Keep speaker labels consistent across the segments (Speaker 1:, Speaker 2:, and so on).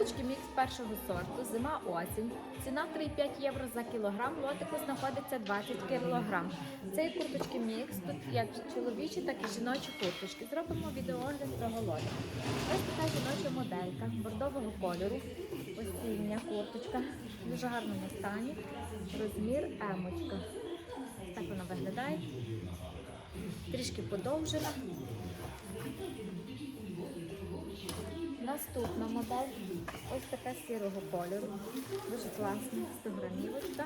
Speaker 1: Курточки мікс першого сорту, зима осінь. Ціна 3,5 євро за кілограм. Лотику знаходиться 20 кілограм. Цей курточки мікс. Тут як чоловічі, так і жіночі курточки. Зробимо відеогляд цього лотика. Ось така жіноча моделька бордового кольору. Осіння курточка. В дуже гарному стані. Розмір емочка. Так вона виглядає. Трішки подовжена. Наступна модель ось така сірого кольору. Дуже класна 100 грамівочка.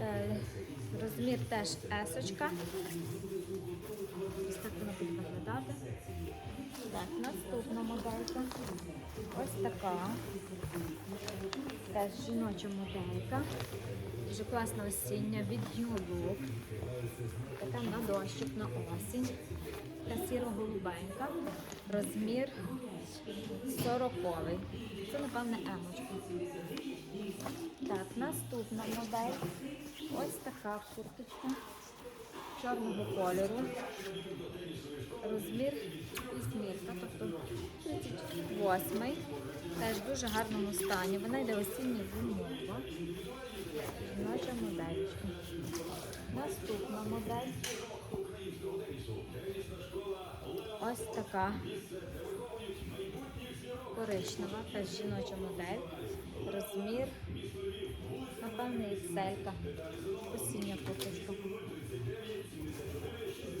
Speaker 1: Е, розмір теж есочка. Ось так вона буде виглядати. Так, наступна моделька. Ось така. Теж жіноча моделька. Дуже класна осіння від New Така на дощик, на осінь. Така сіро-голубенька. Розмір 40 Це, напевне, емочка. Так, наступна модель. Ось така курточка чорного кольору. Розмір вісьмірка, тобто 38-й. Теж в дуже гарному стані. Вона йде осіння зимова. Жіноча моделька. Наступна модель. Ось така коричнева, теж жіноча модель. Розмір, напевне, ікселька. Осіння курточка.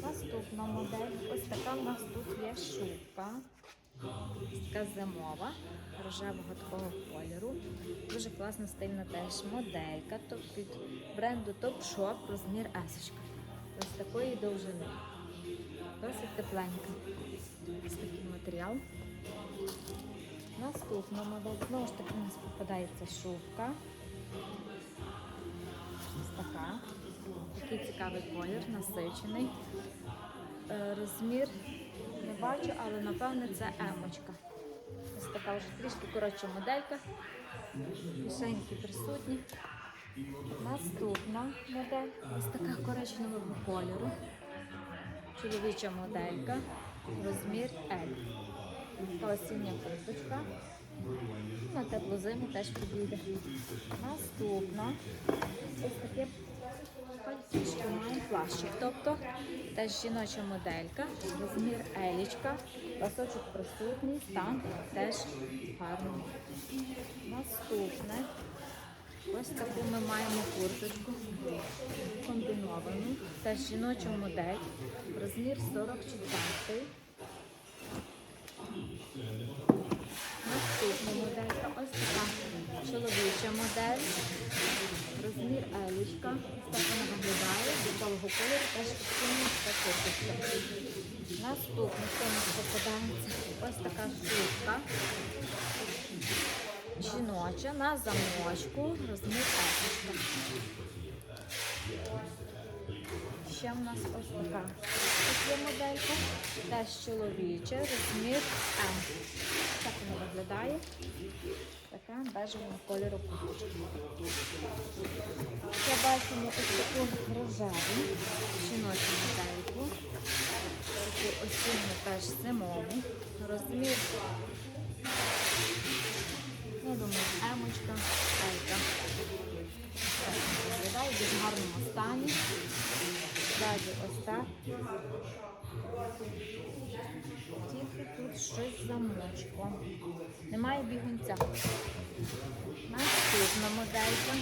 Speaker 1: Наступна модель. Ось така в нас тут є шубка. Така зимова, рожевого такого кольору. Дуже класна стильна теж моделька. Тобто від бренду Top Shop розмір есочка. Ось такої довжини. Досить тепленька. Ось такий матеріал. Наступна модель. Знову ж таки у нас попадається шубка. Ось така. Такий цікавий колір, насичений. Е, Розмір не бачу, але напевне це емочка. Ось така вже трішки коротша моделька. Кишеньки присутні. Наступна модель. Ось така коричневого кольору. Чоловіча моделька. Розмір L. Така осіння курточка. На теплу зиму теж підійде. Наступна. Ось таке пальтішко має плащик. Тобто теж жіноча моделька, розмір елічка, пасочок присутній, стан теж гарний. Наступне. Ось таку ми маємо курточку комбіновану. Теж жіноча модель, розмір 44. Наступна моделька, ось така чоловіча модель. Розмір елічка. Так вона виглядає. Бутового кольору теж підсумує така курточка. Наступне, що нас? Ось така шубка. Жіноча на замочку. Розмір елічка. Ще в нас ось така. Ось є моделька. Теж чоловіча, розмір М. Так вона виглядає. Така бежевого кольору курточка. Ще бачимо ось таку рожеву жіночу модельку. Таку осінню теж зимову. Розмір. Я думаю, емочка, тайка. Так виглядає в дуже гарному стані. Ззаді ось так. Тільки тут щось замочко. Немає бігунця. Наступна моделька.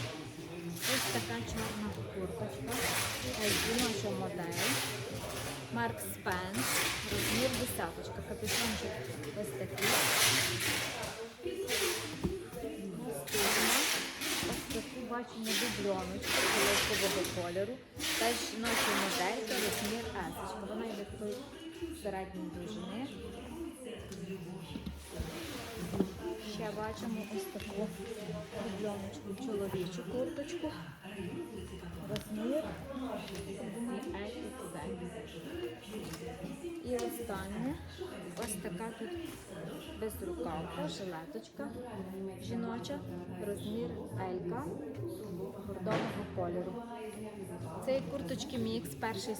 Speaker 1: Ось така чорна курточка. Ось жіноча модель. Марк Спенс. Розмір десяточка. Капюшончик ось такий. Наступна. Ось таку бачимо дубльоночку колосового кольору. Теж жіноча моделька, розмір S. Вона йде такої середньої довжини. Ще бачимо ось таку дубльоночку чоловічу курточку. Розмір XL. Останнє ось така тут безрукавка, жилеточка жіноча, розмір Елька бордового кольору. Цей курточки мікс перший